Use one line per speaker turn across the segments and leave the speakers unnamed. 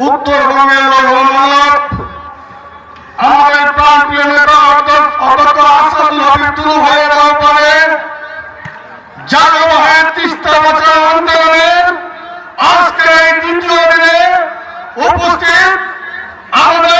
উত্তরবঙ্গের রঘুনাথ আমাদের প্রান্তীয় নেতা অধ্যক্ষ আসাদুল হাবিব তুলু ভাইয়ের আহ্বানে জানো হয় তিস্তা বাঁচাও আন্দোলনের আজকে দ্বিতীয় দিনে উপস্থিত আমাদের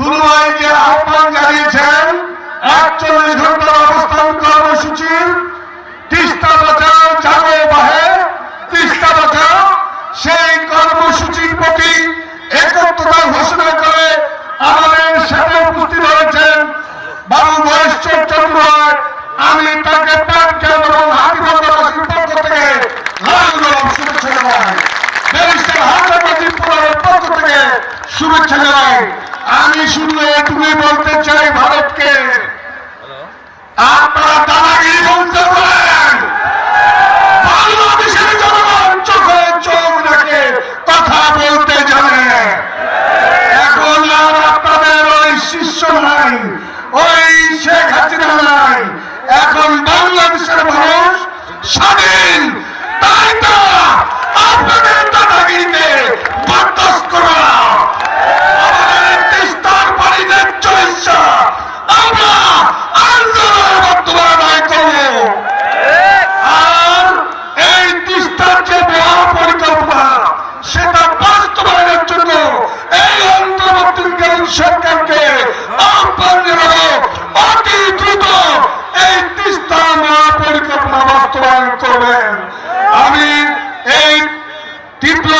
যে আহ্বান জানিয়েছেন একচল্লিশ ঘণ্টার অবস্থান কর্মসূচির তিস্তা বাঁচাও জাগো বাহে, তিস্তা বাঁচাও সেই কর্মসূচির প্রতি একত্রতা ঘোষণা করে আমাদের সাথে উপস্থিত হয়েছেন বাবু মহেশ্বর চন্দ্র রায়। আমি তাকে প্রাণজ্ঞান এবং হাতিবান্ধাবাসীর পক্ষ থেকে লাল গোলাপ শুভেচ্ছা জানাই। ব্যারিস্টার পুরের পক্ষ থেকে শুভেচ্ছা জানাই। আমি শুধু এটুকুই বলতে চাই ভারতকে। আপনারা দাদাগিরি বন্ধ করেন। বাংলাদেশের জনগণ চোখে চোখ রেখে কথা বলতে জানে। এখন আর আপনাদের ওই শিষ্য নাই, ওই শেখ হাসিনা নাই। এখন বাংলাদেশের মানুষ স্বাধীন। তাই তো আপনাদের সরকারকে অতি দ্রুত এই তিস্তা মহা পরিকল্পনা বাস্তবায়ন করবেন। আমি এই তীব্র